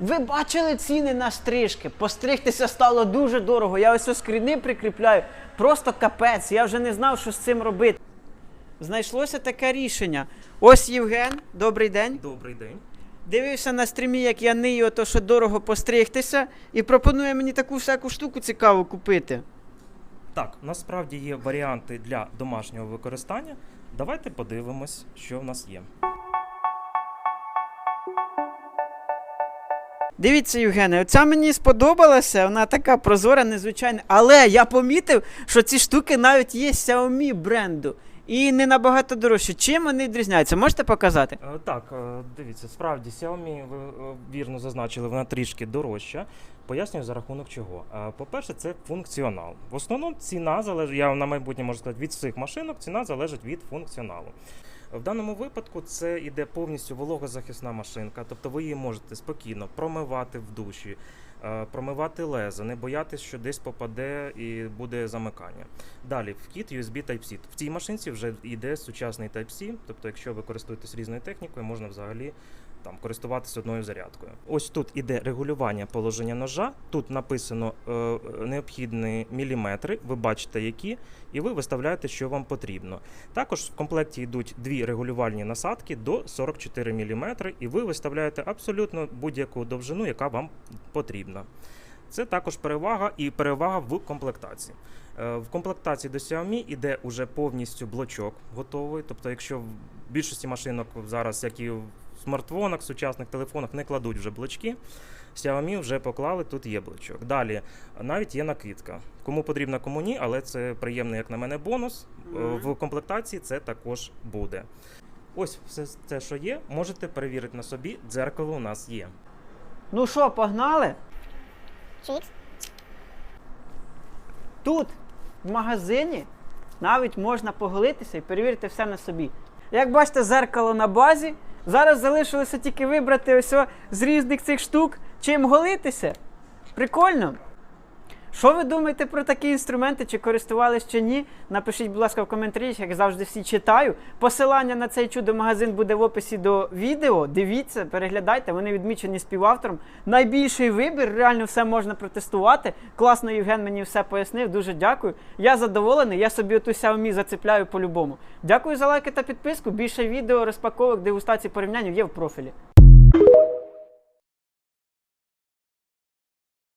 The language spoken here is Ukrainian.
Ви бачили ціни на стрижки? Постригтися стало дуже дорого. Я ось ось скріни прикріпляю. Просто капець. Я вже не знав, що з цим робити. Знайшлося таке рішення. Ось Євген, добрий день. Добрий день. Дивився на стрімі, як я нию, то що дорого постригтися, і пропонує мені таку всяку штуку цікаву купити. Так, насправді є варіанти для домашнього використання. Давайте подивимось, що в нас є. Дивіться, Євгене, оця мені сподобалася, вона така прозора, незвичайна. Але я помітив, що ці штуки навіть є Xiaomi бренду. І не набагато дорожче. Чим вони відрізняються? Можете показати? Е, Так, е, дивіться, справді Xiaomi, ви е, вірно зазначили, вона трішки дорожча. Пояснюю за рахунок чого. Е, По-перше, це функціонал. В основному ціна залежить, я на майбутнє можу сказати, від всіх машинок ціна залежить від функціоналу. В даному випадку це іде повністю вологозахисна машинка, тобто ви її можете спокійно промивати в душі, промивати лезо, не боятись, що десь попаде і буде замикання. Далі, вхід USB Type-C. В цій машинці вже йде сучасний Type-C, тобто, якщо ви користуєтесь різною технікою, можна взагалі там користуватися одною зарядкою. Ось тут іде регулювання положення ножа. Тут написано е, необхідні міліметри, ви бачите які, і ви виставляєте, що вам потрібно. Також в комплекті йдуть дві регулювальні насадки до 44 мм, і ви виставляєте абсолютно будь-яку довжину, яка вам потрібна. Це також перевага і перевага в комплектації. Е, В комплектації до Xiaomi іде уже повністю блочок готовий. Тобто, якщо в більшості машинок зараз, як і в смартфонах, сучасних телефонах, не кладуть вже блочки. Xiaomi вже поклали, тут є блочок. Далі навіть є накидка. Кому потрібна, кому ні, але це приємний, як на мене, бонус. Е. В комплектації це також буде. Ось все це, що є, можете перевірити на собі. Дзеркало у нас є. Ну що, погнали? Чикс. Тут, в магазині, навіть можна поголитися і перевірити все на собі. Як бачите, зеркало на базі. Зараз залишилося тільки вибрати ось з різних цих штук, чим голитися. Прикольно. Що ви думаєте про такі інструменти? Чи користувались чи ні? Напишіть, будь ласка, в коментарі, як завжди всі читаю. Посилання на цей чудо-магазин буде в описі до відео. Дивіться, переглядайте, вони відмічені співавтором. Найбільший вибір, реально все можна протестувати. Класно, Євген мені все пояснив. Дуже дякую. Я задоволений, я собі оту Xiaomi зацепляю по-любому. Дякую за лайки та підписку. Більше відео, розпаковок, дегустацій порівнянь є в профілі.